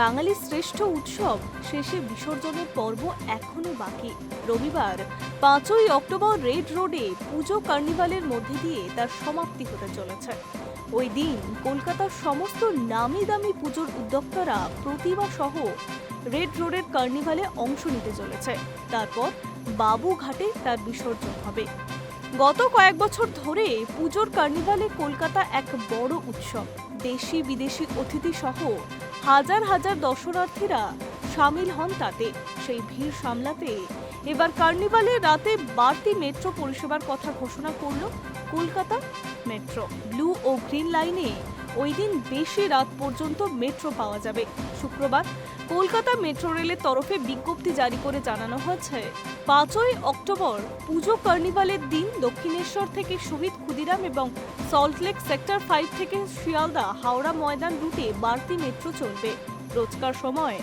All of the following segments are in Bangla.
বাঙালির শ্রেষ্ঠ উৎসব শেষে বিসর্জনের পর্ব এখনও বাকি। রবিবার, পাঁচই অক্টোবর রেড রোডে পুজো কার্নিভালের মধ্যে দিয়ে তার সমাপ্তি হতে চলেছে। ওই দিন কলকাতার সমস্ত নামি দামি পুজোর উদ্যোক্তারা প্রতিমা সহ রেড রোডের কার্নিভালে অংশ নিতে চলেছে। তারপর বাবুঘাটে তার বিসর্জন হবে। গত কয়েক বছর ধরে পুজোর কার্নিভালে কলকাতা এক বড় উৎসব। দেশি বিদেশি অতিথি সহ হাজার হাজার দর্শনার্থীরা সামিল হন তাতে। সেই ভিড় সামলাতে এবার কার্নিভালের রাতে বাড়তি মেট্রো পরিষেবার কথা ঘোষণা করল কলকাতা মেট্রো। ব্লু ও গ্রিন লাইনে ওই দিন বেশি রাত পর্যন্ত মেট্রো পাওয়া যাবে। শুক্রবার কলকাতা মেট্রো রেলের তরফে বিজ্ঞপ্তি জারি করে জানানো হয়েছে। পাঁচই অক্টোবর পুজো কার্নিভালের দিন দক্ষিণেশ্বর থেকে শহীদ ক্ষুদিরাম এবং সল্টলেক সেক্টর ফাইভ থেকে শিয়ালদা হাওড়া ময়দান রুটে বাড়তি মেট্রো চলবে। রোজকার সময়।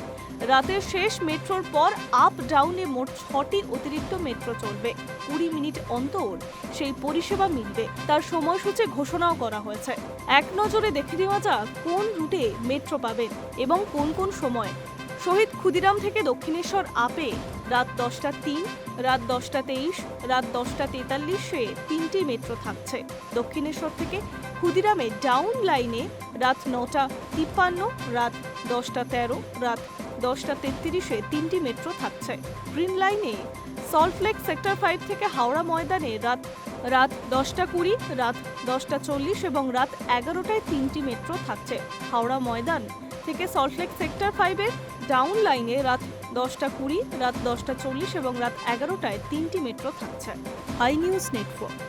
রাতের শেষ মেট্রোর পর আপ ডাউনে মোট ছটি অতিরিক্ত মেট্রো চলবে। কুড়ি মিনিট অন্তর সেই পরিষেবা মিলবে। তার সময়সূচি ঘোষণাও করা হয়েছে। এক নজরে দেখে নেওয়া যাক কোন রুটে মেট্রো পাবেন এবং কোন কোন সময়। শহীদ ক্ষুদিরাম থেকে দক্ষিণেশ্বর আপে রাত দশটা তিন, রাত দশটা তেইশ, রাত দশটা তেতাল্লিশে তিনটি মেট্রো থাকছে। দক্ষিণেশ্বর থেকে ক্ষুদিরামে ডাউন লাইনে রাত নটা তিপ্পান্ন, রাত দশটা তেরো, রাত দশটা তেত্রিশে তিনটি মেট্রো থাকছে। গ্রিন লাইনে সল্টলেক সেক্টর ফাইভ থেকে হাওড়া ময়দানে রাত রাত দশটা কুড়ি, রাত দশটা চল্লিশ এবং রাত এগারোটায় তিনটি মেট্রো থাকছে। হাওড়া ময়দান থেকে সল্টলেক সেক্টর ফাইভের ডাউন লাইনে রাত দশটা কুড়ি, রাত দশটা চল্লিশ এবং রাত এগারোটায় তিনটি মেট্রো থাকছে। I news network.